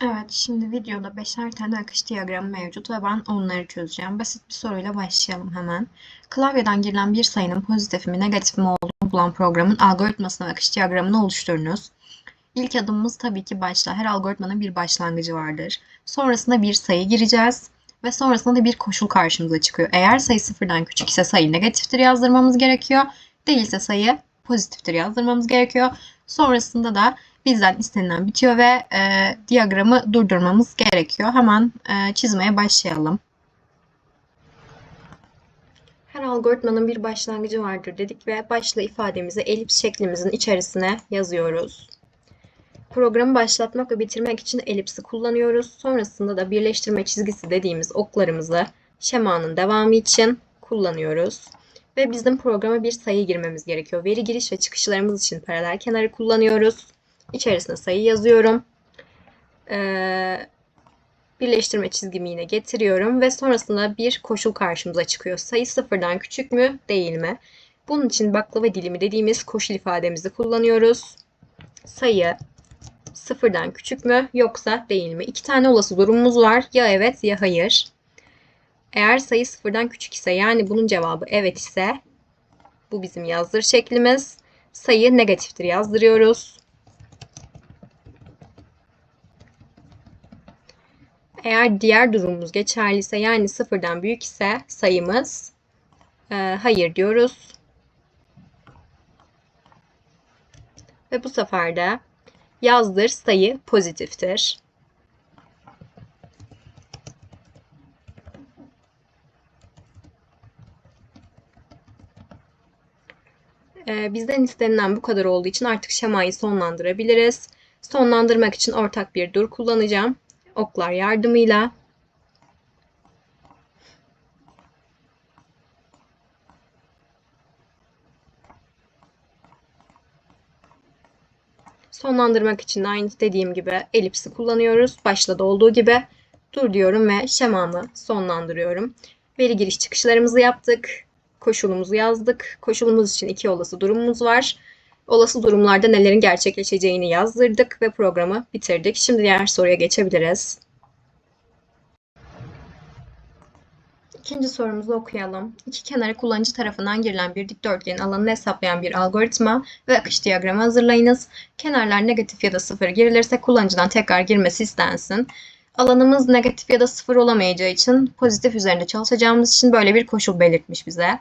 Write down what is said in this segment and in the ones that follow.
Evet, şimdi videoda beşer tane akış diyagramı mevcut ve ben onları çözeceğim. Basit bir soruyla başlayalım hemen. Klavyeden girilen bir sayının pozitif mi negatif mi olduğunu bulan programın algoritmasını ve akış diyagramını oluşturunuz. İlk adımımız tabii ki başla. Her algoritmanın bir başlangıcı vardır. Sonrasında bir sayı gireceğiz ve sonrasında da bir koşul karşımıza çıkıyor. Eğer sayı sıfırdan küçük ise sayı negatiftir yazdırmamız gerekiyor. Değilse sayı pozitiftir yazdırmamız gerekiyor. Sonrasında da bizden istenilen bitiyor ve e, diyagramı durdurmamız gerekiyor. Hemen e, çizmeye başlayalım. Her algoritmanın bir başlangıcı vardır dedik ve başla ifademizi elips şeklimizin içerisine yazıyoruz. Programı başlatmak ve bitirmek için elipsi kullanıyoruz. Sonrasında da birleştirme çizgisi dediğimiz oklarımızı şemanın devamı için kullanıyoruz. Ve bizim programa bir sayı girmemiz gerekiyor. Veri giriş ve çıkışlarımız için paralel kenarı kullanıyoruz. İçerisine sayı yazıyorum. Ee, birleştirme çizgimi yine getiriyorum ve sonrasında bir koşul karşımıza çıkıyor. Sayı sıfırdan küçük mü değil mi? Bunun için baklava dilimi dediğimiz koşul ifademizi kullanıyoruz. Sayı sıfırdan küçük mü yoksa değil mi? İki tane olası durumumuz var. Ya evet ya hayır. Eğer sayı sıfırdan küçük ise yani bunun cevabı evet ise bu bizim yazdır şeklimiz. Sayı negatiftir yazdırıyoruz. Eğer diğer durumumuz geçerliyse yani sıfırdan büyük ise sayımız e, hayır diyoruz. Ve bu sefer de yazdır sayı pozitiftir. Ee, bizden istenilen bu kadar olduğu için artık şemayı sonlandırabiliriz. Sonlandırmak için ortak bir dur kullanacağım. Oklar yardımıyla. Sonlandırmak için de aynı dediğim gibi elipsi kullanıyoruz. Başta da olduğu gibi dur diyorum ve şemamı sonlandırıyorum. Veri giriş çıkışlarımızı yaptık. Koşulumuzu yazdık. Koşulumuz için iki olası durumumuz var. Olası durumlarda nelerin gerçekleşeceğini yazdırdık ve programı bitirdik. Şimdi diğer soruya geçebiliriz. İkinci sorumuzu okuyalım. İki kenarı kullanıcı tarafından girilen bir dikdörtgenin alanını hesaplayan bir algoritma ve akış diyagramı hazırlayınız. Kenarlar negatif ya da sıfır girilirse kullanıcıdan tekrar girmesi istensin. Alanımız negatif ya da sıfır olamayacağı için pozitif üzerinde çalışacağımız için böyle bir koşul belirtmiş bize.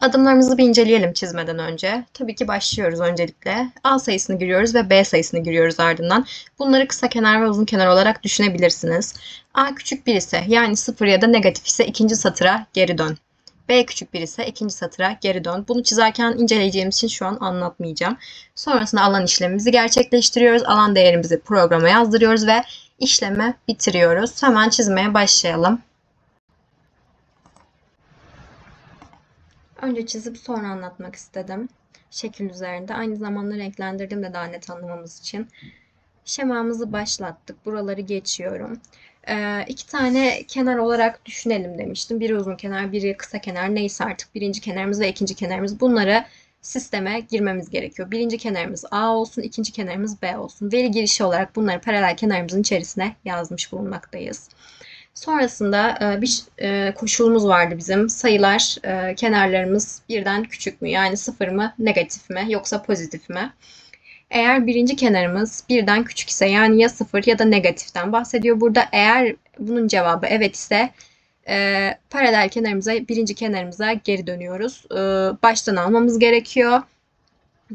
Adımlarımızı bir inceleyelim çizmeden önce. Tabii ki başlıyoruz öncelikle. A sayısını giriyoruz ve B sayısını giriyoruz ardından. Bunları kısa kenar ve uzun kenar olarak düşünebilirsiniz. A küçük bir ise yani sıfır ya da negatif ise ikinci satıra geri dön. B küçük bir ise ikinci satıra geri dön. Bunu çizerken inceleyeceğimiz için şu an anlatmayacağım. Sonrasında alan işlemimizi gerçekleştiriyoruz. Alan değerimizi programa yazdırıyoruz ve işlemi bitiriyoruz. Hemen çizmeye başlayalım. Önce çizip sonra anlatmak istedim. Şekil üzerinde. Aynı zamanda renklendirdim de daha net anlamamız için. Şemamızı başlattık. Buraları geçiyorum. Ee, iki tane kenar olarak düşünelim demiştim. Biri uzun kenar, biri kısa kenar. Neyse artık birinci kenarımız ve ikinci kenarımız. Bunları sisteme girmemiz gerekiyor. Birinci kenarımız A olsun, ikinci kenarımız B olsun. Veri girişi olarak bunları paralel kenarımızın içerisine yazmış bulunmaktayız. Sonrasında e, bir e, koşulumuz vardı bizim. Sayılar, e, kenarlarımız birden küçük mü? Yani sıfır mı, negatif mi, yoksa pozitif mi? Eğer birinci kenarımız birden küçük ise yani ya sıfır ya da negatiften bahsediyor burada. Eğer bunun cevabı evet ise e, paralel kenarımıza, birinci kenarımıza geri dönüyoruz. E, baştan almamız gerekiyor.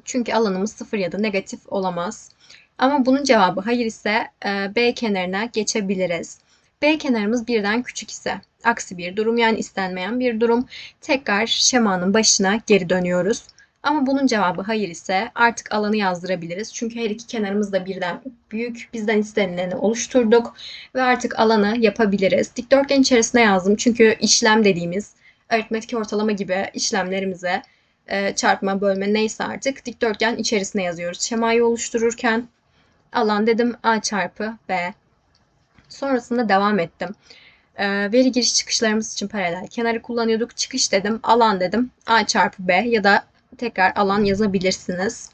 Çünkü alanımız sıfır ya da negatif olamaz. Ama bunun cevabı hayır ise e, B kenarına geçebiliriz. B kenarımız birden küçük ise aksi bir durum yani istenmeyen bir durum. Tekrar şemanın başına geri dönüyoruz. Ama bunun cevabı hayır ise artık alanı yazdırabiliriz. Çünkü her iki kenarımız da birden büyük. Bizden istenileni oluşturduk ve artık alanı yapabiliriz. Dikdörtgen içerisine yazdım. Çünkü işlem dediğimiz aritmetik ortalama gibi işlemlerimize e, çarpma, bölme neyse artık dikdörtgen içerisine yazıyoruz. Şemayı oluştururken alan dedim A çarpı B Sonrasında devam ettim. E, veri giriş çıkışlarımız için paralel kenarı kullanıyorduk. Çıkış dedim, alan dedim. A çarpı B ya da tekrar alan yazabilirsiniz.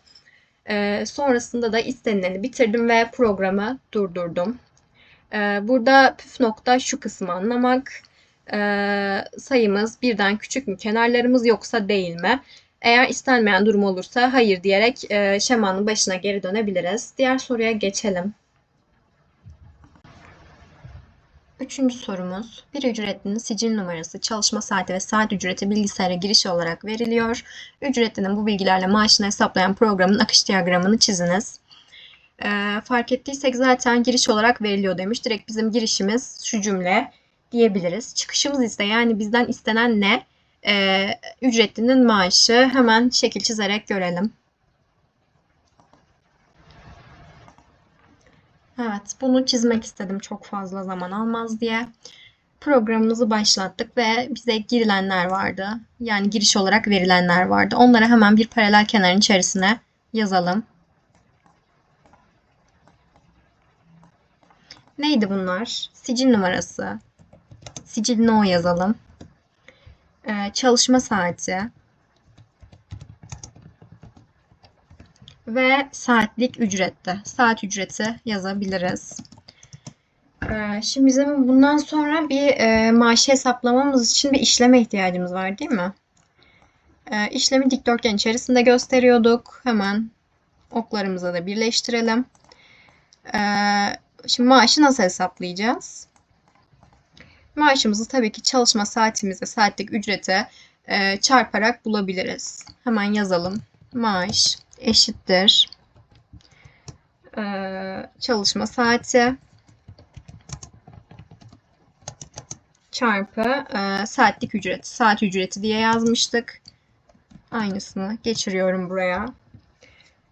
E, sonrasında da istenileni bitirdim ve programı durdurdum. Ee, burada püf nokta şu kısmı anlamak. Ee, sayımız birden küçük mü, kenarlarımız yoksa değil mi? Eğer istenmeyen durum olursa hayır diyerek e, şemanın başına geri dönebiliriz. Diğer soruya geçelim. Üçüncü sorumuz. Bir ücretlinin sicil numarası, çalışma saati ve saat ücreti bilgisayara giriş olarak veriliyor. Ücretlinin bu bilgilerle maaşını hesaplayan programın akış diyagramını çiziniz. Ee, fark ettiysek zaten giriş olarak veriliyor demiş. Direkt bizim girişimiz şu cümle diyebiliriz. Çıkışımız ise yani bizden istenen ne? Ee, ücretlinin maaşı hemen şekil çizerek görelim. Evet, bunu çizmek istedim çok fazla zaman almaz diye. Programımızı başlattık ve bize girilenler vardı. Yani giriş olarak verilenler vardı. Onları hemen bir paralel kenarın içerisine yazalım. Neydi bunlar? Sicil numarası. Sicil no yazalım. Ee, çalışma saati. Ve saatlik ücrette. Saat ücreti yazabiliriz. Ee, şimdi bizim bundan sonra bir e, maaşı hesaplamamız için bir işleme ihtiyacımız var değil mi? Ee, işlemi dikdörtgen içerisinde gösteriyorduk. Hemen oklarımızı da birleştirelim. Ee, şimdi maaşı nasıl hesaplayacağız? Maaşımızı tabii ki çalışma saatimize, saatlik ücrete e, çarparak bulabiliriz. Hemen yazalım. Maaş eşittir e, çalışma saati çarpı e, saatlik ücret. Saat ücreti diye yazmıştık. Aynısını geçiriyorum buraya.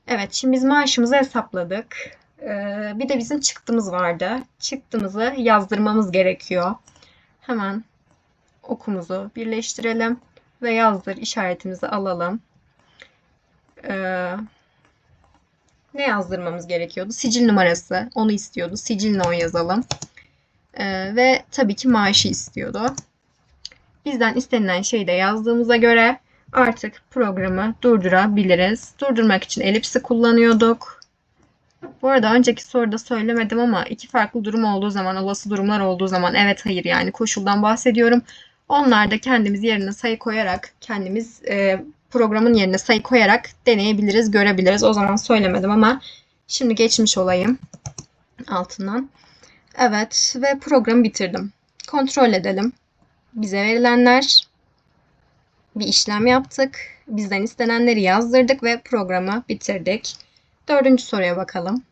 Evet, şimdi biz maaşımızı hesapladık. Ee, bir de bizim çıktımız vardı. Çıktımızı yazdırmamız gerekiyor. Hemen okumuzu birleştirelim ve yazdır işaretimizi alalım. Ee, ne yazdırmamız gerekiyordu? Sicil numarası. Onu istiyordu. Sicil no yazalım. Ee, ve tabii ki maaşı istiyordu. Bizden istenilen şeyi de yazdığımıza göre artık programı durdurabiliriz. Durdurmak için elipsi kullanıyorduk. Bu arada önceki soruda söylemedim ama iki farklı durum olduğu zaman, olası durumlar olduğu zaman evet hayır yani koşuldan bahsediyorum. Onlar da kendimiz yerine sayı koyarak, kendimiz e, programın yerine sayı koyarak deneyebiliriz, görebiliriz. O zaman söylemedim ama şimdi geçmiş olayım altından. Evet ve programı bitirdim. Kontrol edelim. Bize verilenler bir işlem yaptık. Bizden istenenleri yazdırdık ve programı bitirdik. Dördüncü soruya bakalım.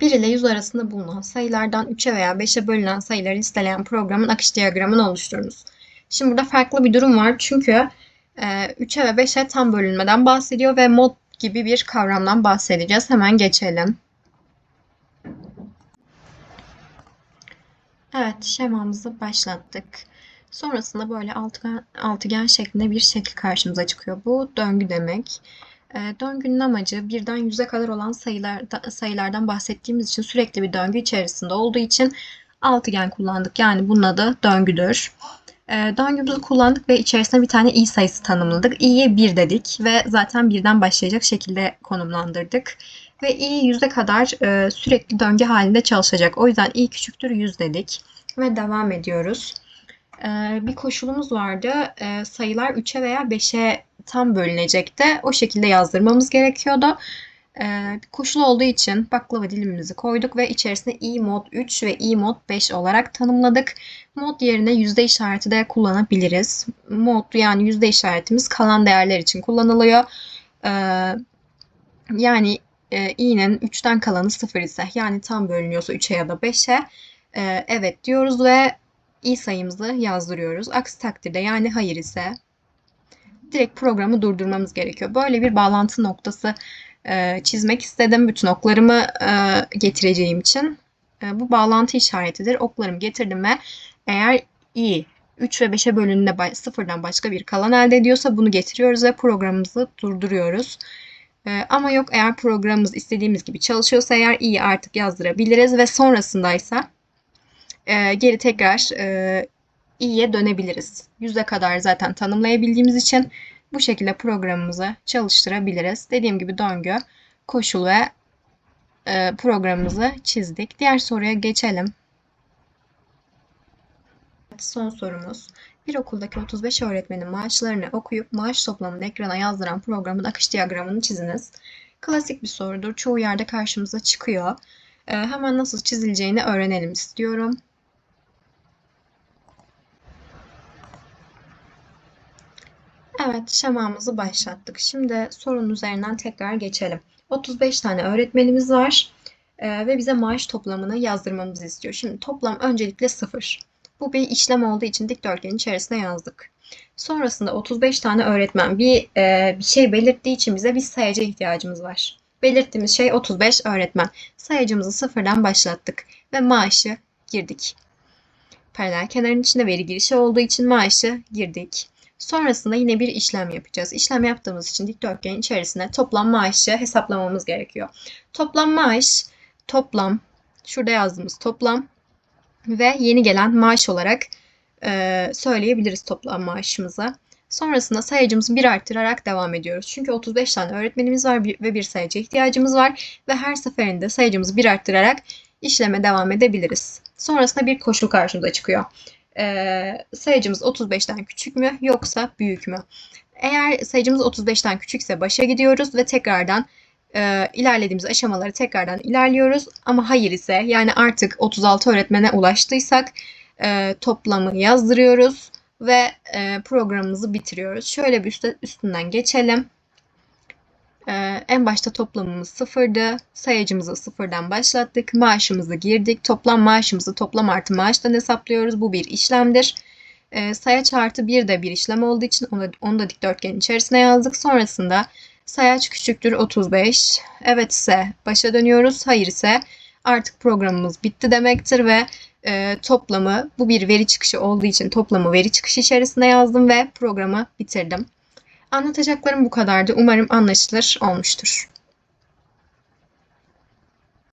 1 ile 100 arasında bulunan sayılardan 3'e veya 5'e bölünen sayıları listeleyen programın akış diyagramını oluşturunuz. Şimdi burada farklı bir durum var çünkü 3'e ve 5'e tam bölünmeden bahsediyor ve mod gibi bir kavramdan bahsedeceğiz. Hemen geçelim. Evet, şemamızı başlattık. Sonrasında böyle altıgen, altıgen şeklinde bir şekil karşımıza çıkıyor. Bu döngü demek. E, döngünün amacı birden yüze kadar olan sayılar, sayılardan bahsettiğimiz için sürekli bir döngü içerisinde olduğu için altıgen kullandık. Yani bunun adı döngüdür. E, döngümüzü kullandık ve içerisine bir tane i sayısı tanımladık. i'ye 1 dedik ve zaten birden başlayacak şekilde konumlandırdık. Ve i yüze kadar e, sürekli döngü halinde çalışacak. O yüzden i küçüktür 100 dedik ve devam ediyoruz. E, bir koşulumuz vardı. E, sayılar 3'e veya 5'e tam bölünecekti. O şekilde yazdırmamız gerekiyordu. Ee, koşul olduğu için baklava dilimimizi koyduk ve içerisine i mod 3 ve i mod 5 olarak tanımladık. Mod yerine yüzde işareti de kullanabiliriz. Mod yani yüzde işaretimiz kalan değerler için kullanılıyor. Ee, yani e, i'nin 3'ten kalanı 0 ise yani tam bölünüyorsa 3'e ya da 5'e e, evet diyoruz ve i sayımızı yazdırıyoruz. Aksi takdirde yani hayır ise direkt programı durdurmamız gerekiyor. Böyle bir bağlantı noktası e, çizmek istedim. Bütün oklarımı e, getireceğim için. E, bu bağlantı işaretidir. Oklarımı getirdim ve eğer i 3 ve 5'e bölününde sıfırdan başka bir kalan elde ediyorsa bunu getiriyoruz ve programımızı durduruyoruz. Ama yok eğer programımız istediğimiz gibi çalışıyorsa eğer i'yi artık yazdırabiliriz ve sonrasındaysa geri tekrar i'ye dönebiliriz. Yüze kadar zaten tanımlayabildiğimiz için bu şekilde programımızı çalıştırabiliriz. Dediğim gibi döngü, koşul ve e, programımızı çizdik. Diğer soruya geçelim. Son sorumuz. Bir okuldaki 35 öğretmenin maaşlarını okuyup maaş toplamını ekrana yazdıran programın akış diyagramını çiziniz. Klasik bir sorudur. Çoğu yerde karşımıza çıkıyor. Ee, hemen nasıl çizileceğini öğrenelim istiyorum. Evet, şemamızı başlattık. Şimdi sorunun üzerinden tekrar geçelim. 35 tane öğretmenimiz var ee, ve bize maaş toplamını yazdırmamızı istiyor. Şimdi toplam öncelikle 0. Bu bir işlem olduğu için dikdörtgenin içerisine yazdık. Sonrasında 35 tane öğretmen bir, e, bir şey belirttiği için bize bir sayacı ihtiyacımız var. Belirttiğimiz şey 35 öğretmen. Sayacımızı sıfırdan başlattık ve maaşı girdik. Paralel kenarın içinde veri girişi olduğu için maaşı girdik. Sonrasında yine bir işlem yapacağız. İşlem yaptığımız için dikdörtgenin içerisine toplam maaşı hesaplamamız gerekiyor. Toplam maaş, toplam, şurada yazdığımız toplam ve yeni gelen maaş olarak e, söyleyebiliriz toplam maaşımıza. Sonrasında sayacımızı bir arttırarak devam ediyoruz. Çünkü 35 tane öğretmenimiz var ve bir sayıcı ihtiyacımız var ve her seferinde sayacımızı bir arttırarak işleme devam edebiliriz. Sonrasında bir koşul karşımıza çıkıyor. Ee, sayacımız 35'ten küçük mü yoksa büyük mü? Eğer sayacımız 35'ten küçükse başa gidiyoruz ve tekrardan e, ilerlediğimiz aşamaları tekrardan ilerliyoruz. Ama hayır ise yani artık 36 öğretmene ulaştıysak e, toplamı yazdırıyoruz ve e, programımızı bitiriyoruz. Şöyle bir üstte, üstünden geçelim. E, en başta toplamımız sıfırdı. Sayacımızı sıfırdan başlattık. Maaşımızı girdik. Toplam maaşımızı toplam artı maaştan hesaplıyoruz. Bu bir işlemdir. E, sayaç artı bir de bir işlem olduğu için onu, onu da dikdörtgenin içerisine yazdık. Sonrasında sayaç küçüktür 35. Evet ise başa dönüyoruz. Hayır ise artık programımız bitti demektir ve e, toplamı bu bir veri çıkışı olduğu için toplamı veri çıkışı içerisinde yazdım ve programı bitirdim. Anlatacaklarım bu kadardı. Umarım anlaşılır olmuştur.